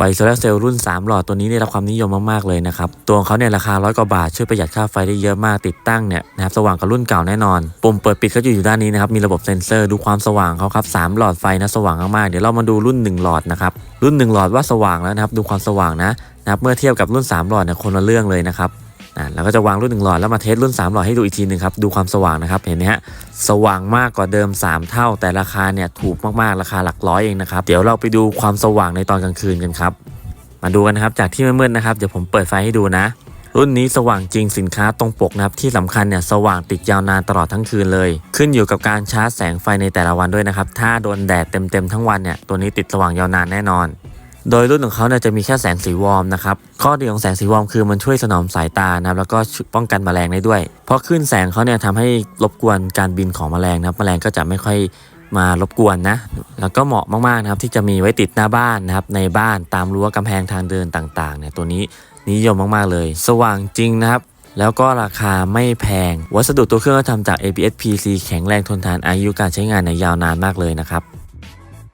ไฟโซลาร์เซลล์รุ่น 3 หลอดตัวนี้ได้รับความนิยมมากๆเลยนะครับ ตัวของเขาเนี่ยราคาร้อยกว่าบาทช่วยประหยัดค่าไฟได้เยอะมากติดตั้งเนี่ยนะครับสว่างกับรุ่นเก่าแน่นอน ปุ่มเปิดปิดก็อยู่อยู่ด้านนี้นะครับ มีระบบเซ็นเซอร์ดูความสว่างเขาครับสามหลอดไฟนะสว่างมากๆเดี๋ยวเรามาดูรุ่น 1 หลอดนะครับรุ่น 1 หลอดว่าสว่างแล้วนะครับดูความสว่างนะนะครับเมื่อเทียบกับรุ่น 3 หลอดเนี่ยคนละเรื่องเลยนะครับ อะเราก็จะวางรุ่น1หลอดแล้วมาเทสรุ่น3หลอดให้ดูอีกทีหนึ่งครับ ดูความสว่างนะครับ เห็นไหมฮะ สว่างมากกว่าเดิม 3 เท่า แต่ราคาเนี่ยถูกมากๆ ราคาหลักร้อยเองนะครับ เดี๋ยวเราไปดูความสว่างในตอนกลางคืนกันครับ มาดูกันนะครับ จากที่มืดๆนะครับ เดี๋ยวผมเปิดไฟให้ดูนะ รุ่นนี้สว่างจริงสินค้าตรงปกนะครับ ที่สำคัญเนี่ยสว่างติดยาวนานตลอดทั้งคืนเลย ขึ้นอยู่กับการชาร์จแสงไฟในแต่ละวันด้วยนะครับ ถ้าโดนแดดเต็มๆทั้งวันเนี่ย ตัวนี้ติดสว่างยาวนานแน่นอน โดยรุ่นของเขาเนี่ยจะมีแค่แสงสีวอร์มนะครับ ข้อดีของแสงสีวอร์มคือมันช่วยสนอมสายตานะครับแล้วก็ป้องกันแมลงได้ด้วย เพราะขึ้นแสงเขาเนี่ยทำให้รบกวนการบินของแมลงนะครับแมลงก็จะไม่ค่อยมารบกวนนะ แล้วก็เหมาะมากๆนะครับที่จะมีไว้ติดหน้าบ้านนะครับ ในบ้านตามรั้วกำแพงทางเดินต่างๆเนี่ยตัวนี้นิยมมากๆเลย สว่างจริงนะครับ แล้วก็ราคาไม่แพง วัสดุตัวเครื่องก็ทำจาก ABS PC แข็งแรงทนทานอายุการใช้งานในยาวนานมากเลยนะครับ